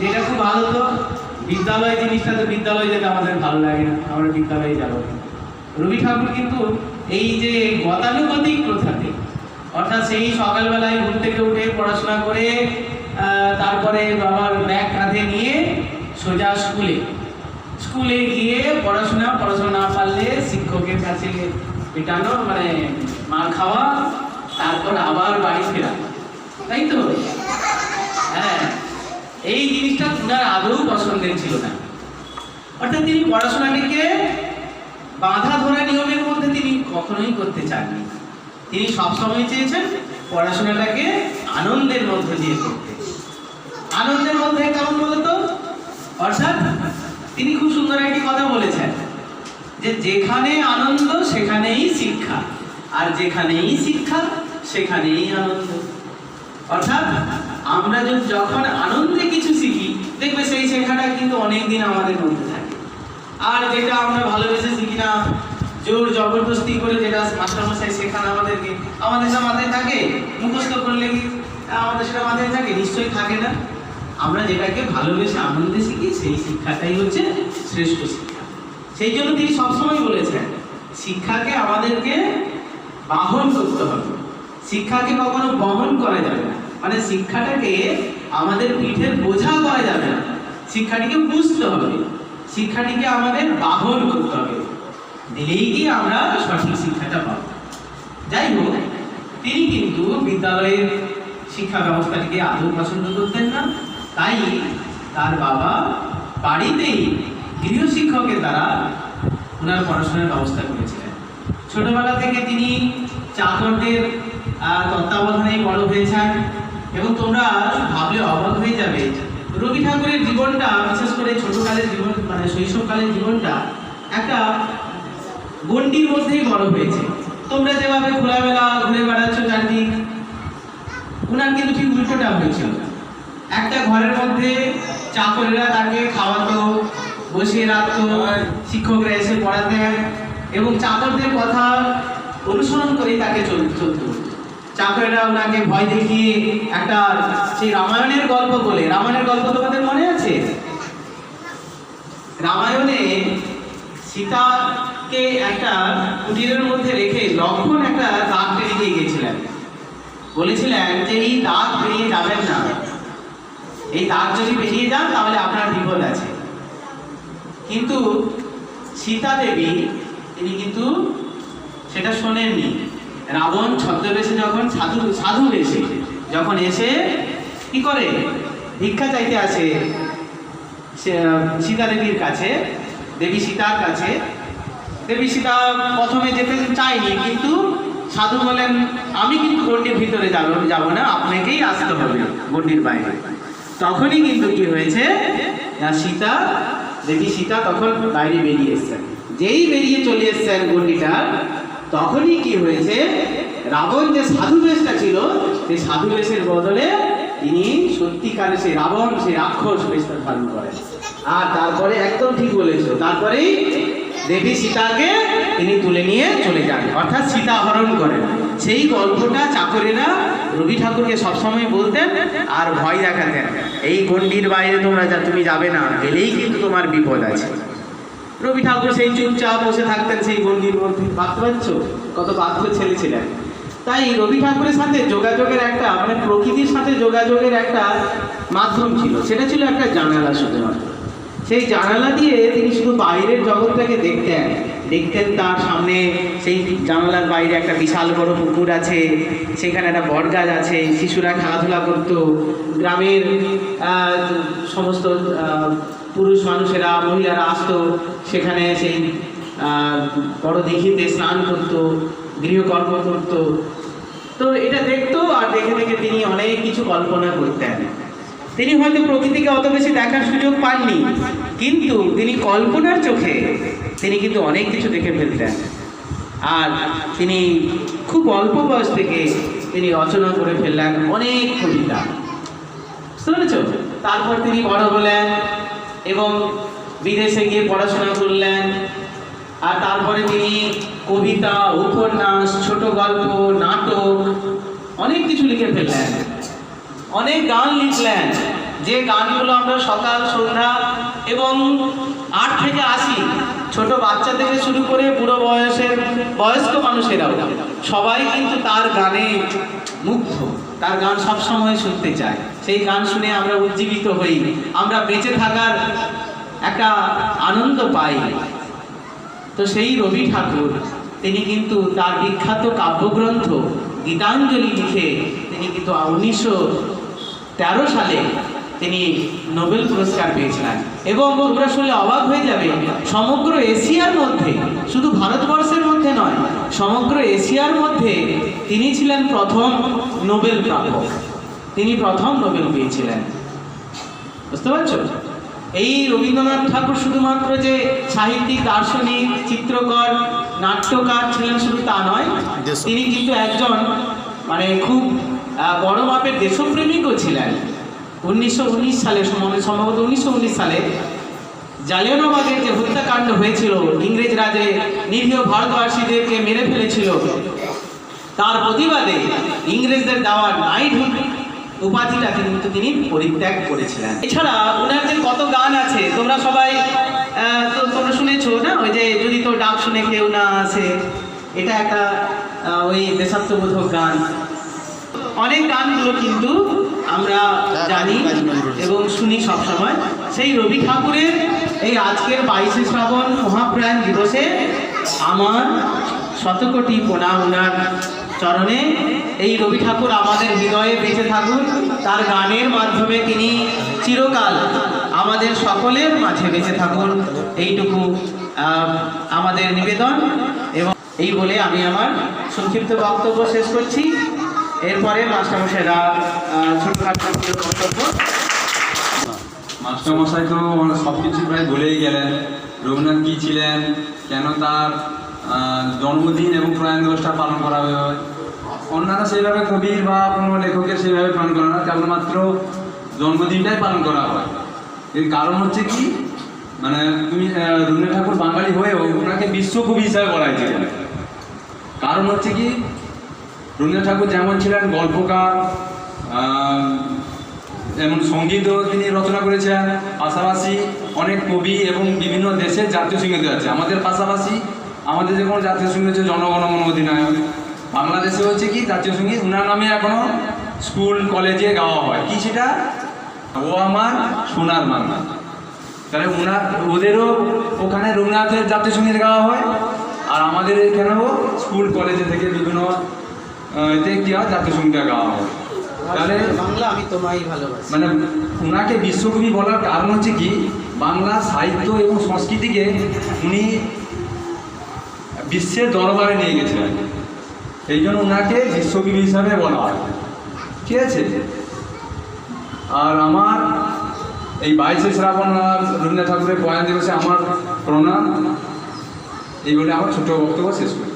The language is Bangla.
যেটা খুব ভালো তো, বিদ্যালয় জিনিসটা তো বিদ্যালয় যেতে আমাদের ভালো লাগে না, আমরা বিদ্যালয়ে যাব। রবি ঠাকুর কিন্তু এই যে গতানুগতিক প্রথাতে, অর্থাৎ সেই সকালবেলায় ঘুম থেকে উঠে পড়াশোনা করে তারপরে বাবার ব্যাগ কাঁধে নিয়ে সোজা স্কুলে স্কুলে গিয়ে পড়াশোনা পড়াশোনা না পারলে শিক্ষকের কাছে পেটানো মানে মার খাওয়া, তারপর আবার বাড়ি ফেরা। তাই তো? হ্যাঁ। এই জিনিসটা তোমার আদৌ পছন্দের ছিল না। অর্থাৎ তিনি পড়াশোনাটিকে বাধা ধরা নিয়মের মধ্যে তিনি কখনোই করতে চাননি। তিনি সবসময় চেয়েছেন পড়াশোনাটাকে আনন্দের মধ্যে দিয়ে করতে। আনন্দের মধ্যে কেমন বলতো অর্থাৎ তিনি খুব সুন্দর একটি কথা বলেছেন যে যেখানে আনন্দ, সেখানেই শিক্ষা। আর যেখানেই শিক্ষা, সেখানেই আনন্দ। অর্থাৎ আমরা যখন আনন্দে কিছু শিখি, দেখবে সেই শেখাটা কিন্তু অনেকদিন আমাদের মধ্যে থাকে। আর যেটা আমরা ভালোবেসে শিখি না, জোর জবরদস্তি করে যেটা মাস্টারমশাই শেখান আমাদেরকে, আমাদের সেটা মাথায় থাকে, মুখস্থ করলে কি আমাদের সেটা মাথায় থাকে? নিশ্চয়ই থাকে না। আমরা যেটাকে ভালোবেসে আনন্দে শিখি, সেই শিক্ষাটাই হচ্ছে শ্রেষ্ঠ শিক্ষা। সেই জন্য তিনি সবসময় বলেছেন, শিক্ষাকে আমাদেরকে বাহন করতে হবে। শিক্ষাকে কখনো বহন করা যাবে না। মানে শিক্ষাটাকে আমাদের পিঠের বোঝা করা যাবে না। শিক্ষাটিকে বুঝতে হবে। শিক্ষাটিকে আমাদের বাহন করতে হবে। দিলেই কি আমরা সঠিক শিক্ষাটা পাব। যাই হোক, তিনি কিন্তু বিদ্যালয়ের শিক্ষা ব্যবস্থাটিকে আদৌ পছন্দ করতেন না। তাই তার বাবা বাড়িতেই গৃহশিক্ষকের দ্বারা ওনার পড়াশোনার ব্যবস্থা করেছিলেন। ছোটবেলা থেকে তিনি চাকরদের তত্ত্বাবধানেই বড় হয়েছেন। এবং তোমরা ভাবলে অবাক হয়ে যাবে। রবি ঠাকুরের জীবনটা, বিশেষ করে ছোটকালের জীবন মানে শৈশবকালের জীবনটা একটা গণ্ডির মধ্যেই বড় হয়েছে। তোমরা যেভাবে খোলামেলা ঘুরে বেড়াচ্ছ চারদিক, উনার কিন্তু ঠিক উল্টোটা হয়েছিল। একটা ঘরের মধ্যে চাকরেরা তাকে খাওয়াতো, বসিয়ে রাখতো, শিক্ষকরা এসে পড়াতেন এবং চাকরদের কথা অনুসরণ করেই তাকে চল- চলতে। চাকরেরা ওনাকে ভয় দেখিয়ে একটা সেই রামায়ণের গল্প বলে। রামায়ণের গল্প তোমাদের মনে আছে? রামায়ণে সীতাকে একটা কুটিরের মধ্যে রেখে লক্ষণ একটা দাগ টেনে দিয়ে গিয়েছিলেন। বলেছিলেন যে, এই দাগ বেরিয়ে যাবেন না। এই দাগ যদি বেরিয়ে যান, তাহলে আপনার বিপদ আছে। কিন্তু সীতা দেবী তিনি কিন্তু সেটা শোনেননি। রাবণ ছদ্মবেশে যখন সাধু সাধু বেশে, যখন এসে কি করে? ভিক্ষা চাইতে আসে সীতা দেবীর কাছে, দেবী সীতার কাছে। দেবী সীতা প্রথমে যেতে চায়নি, কিন্তু সাধু বলেন, আমি কিন্তু গণ্ডির ভিতরে যাব যাব না, আপনাকেই আসতে হবে গণ্ডির বাইরে। তখনই কিন্তু কি হয়েছে? সীতা, দেবী সীতা তখন বাইরে বেরিয়ে এসছেন। যেই বেরিয়ে চলে এসছেন গণ্ডিটা তখনই কি হয়েছে? রাবণ যে সাধু বেশটা ছিল সেই সাধু বেশের বদলে তিনি সত্যিকারে সেই রাবণ, সেই রাক্ষস বেশটা ধারণ করেন। আর তারপরে একদম ঠিক বলেছ তারপরেই দেবী সীতাকে তিনি তুলে নিয়ে চলে যান। অর্থাৎ সীতা হরণ করেন। সেই গল্পটা চাকরেরা রবি ঠাকুরকে সবসময় বলতেন আর ভয় দেখাতেন, এই গণ্ডির বাইরে তোমরা যা, তুমি যাবে না, গেলেই কিন্তু তোমার বিপদ আছে। রবি ঠাকুর সেই চুপচাপ বসে থাকতেন সেই গণ্ডির মধ্যে। ভাবতে পারছ? কত বাধ্য ছেলে ছিলেন। তাই রবি ঠাকুরের সাথে যোগাযোগের একটা মানে প্রকৃতির সাথে যোগাযোগের একটা মাধ্যম ছিল। সেটা ছিল একটা জানালা শুধুমাত্র। সেই জানালা দিয়ে তিনি শুধু বাইরের জগৎটাকে দেখতেন। দেখতেন তার সামনে সেই জানালার বাইরে একটা বিশাল বড় পুকুর আছে, সেখানে একটা বট গাছ আছে, শিশুরা খেলাধুলা করতো। গ্রামের সমস্ত পুরুষ মানুষেরা, মহিলারা আসতো, সেখানে সেই বড় দিঘিতে স্নান করতো, গৃহকর্ম করতো। তো এটা দেখতো আর দেখে দেখে তিনি অনেক কিছু কল্পনা করতেন। তিনি হয়তো প্রকৃতিকে অত বেশি দেখার সুযোগ পাননি। কিন্তু তিনি কল্পনার চোখে তিনি কিন্তু অনেক কিছু দেখে ফেলতেন। আর তিনি খুব অল্প বয়স থেকে তিনি রচনা করে ফেললেন অনেক কবিতা। বুঝতে পেরেছ? তারপর তিনি বড় হলেন এবং বিদেশে গিয়ে পড়াশোনা করলেন। আর তারপরে তিনি কবিতা, উপন্যাস, ছোট গল্প, নাটক, অনেক কিছু লিখে ফেললেন। অনেক গান লিখলেন। যে গানগুলো আমরা সকাল, সন্ধ্যা এবং আট থেকে আশি ছোট বাচ্চা থেকে শুরু করে বুড়ো বয়সের বয়স্ক মানুষেরাও সবাই কিন্তু তার গানে মুগ্ধ। তার গান সবসময় শুনতে চায়। সেই গান শুনে আমরা উজ্জীবিত হই। আমরা বেঁচে থাকার একটা আনন্দ পাই। তো সেই রবি ঠাকুর, তিনি কিন্তু তার বিখ্যাত কাব্যগ্রন্থ গীতাঞ্জলি লিখে তিনি কিন্তু উনিশশো তেরো সালে তিনি নোবেল পুরস্কার পেয়েছিলেন। এবং তোমরা শুনলে অবাক হয়ে যাবে সমগ্র এশিয়ার মধ্যে শুধু ভারতবর্ষের মধ্যে নয় সমগ্র এশিয়ার মধ্যে তিনি ছিলেন প্রথম নোবেল প্রাপক। তিনি প্রথম নোবেল পেয়েছিলেন। বুঝতে পারছ? এই রবীন্দ্রনাথ ঠাকুর শুধুমাত্র যে সাহিত্যিক দার্শনিক চিত্রকর নাট্যকার ছিলেন শুধু তা নয় তিনি কিন্তু একজন মানে খুব বড় মাপের দেশপ্রেমিকও ছিলেন। উনিশশো উনিশ সালে সম্ভব- সম্ভবত উনিশশো উনিশ সালে জালিয়ানবাগের যে হত্যাকাণ্ড হয়েছিল, ইংরেজ রাজে নিরীহ ভারতবাসীদেরকে মেরে ফেলেছিল। তার প্রতিবাদে ইংরেজদের দেওয়া নাইটহুড উপাধিটা কিন্তু তিনি পরিত্যাগ করেছিলেন। এছাড়া ওনার যে কত গান আছে? তোমরা সবাই তো তোমরা শুনেছো না? ওই যে যদি তো ডাক শুনে কেউ না আসে, এটা একটা ওই দেশাত্মবোধক গান। অনেক গানগুলো কিন্তু আমরা জানি এবং শুনি সব সময় সেই রবি ঠাকুরের এই আজকের বাইশে শ্রাবণ মহাপ্রাণ দিবসে আমার শতকোটি প্রণাম ওনার চরণে এই রবি ঠাকুর আমাদের হৃদয়ে বেঁচে থাকুন। তার গানের মাধ্যমে তিনি চিরকাল আমাদের সকলের মাঝে বেঁচে থাকুন। এইটুকু আমাদের নিবেদন। এবং এই বলে আমি আমার সংক্ষিপ্ত বক্তব্য শেষ করছি। এরপরে মাস্টারমশাইরা ছোটখাটো মাস্টারমশাই তো সব কিছু প্রায় ভুলেই গেলেন। রবীন্দ্রনাথ কী ছিলেন? কেন তার জন্মদিন এবং প্রয়াণ দিবসটা পালন করা হয় অন্যান্য সেইভাবে কবির বা কোনো লেখকের সেইভাবে পালন করা হয় কেবলমাত্র জন্মদিনটাই পালন করা হয়। এর কারণ হচ্ছে কি? মানে তুমি রবীন্দ্রনাথ ঠাকুর বাঙালি হয়েও ওনাকে বিশ্বকবি হিসাবে বলা হয়েছে কারণ হচ্ছে কি? রবীন্দ্রনাথ ঠাকুর যেমন ছিলেন গল্পকার যেমন সঙ্গীতও তিনি রচনা করেছেন, পাশাপাশি অনেক কবি এবং বিভিন্ন দেশের জাতীয় সংগীত আছে। আমাদের পাশাপাশি আমাদের যে কোনো জাতীয় সংগীত হচ্ছে জনগণ মন অধিনায়ক। বাংলাদেশে হচ্ছে কি জাতীয় সংগীত? উনার নামে এখনও স্কুল, কলেজে গাওয়া হয়। কি সেটা? ও আমার সোনার বাংলা তাহলে উনার, ওদেরও ওখানে রবীন্দ্রনাথের জাতীয় সংগীত গাওয়া হয়, আর আমাদের এখানেও স্কুল, কলেজে থেকে বিভিন্ন এতে কি হয় জাতীয় সংগীত গাওয়া হয় তাহলে বাংলা আমি তোমায় ভালোবাসি। মানে ওনাকে বিশ্বকবি বলার কারণ হচ্ছে কি বাংলা সাহিত্য এবং সংস্কৃতিকে উনি বিশ্বের দরবারে নিয়ে গেছিলেন। এই জন্য ওনাকে বিশ্বকবি হিসাবে বলা হয়। ঠিক আছে? আর আমার এই বাইশে শ্রাবণ রবীন্দ্রনাথ ঠাকুরের প্রয়াণ দিবসে আমার প্রণাম। এই বলে আমার ছোট বক্তব্য শেষ করি।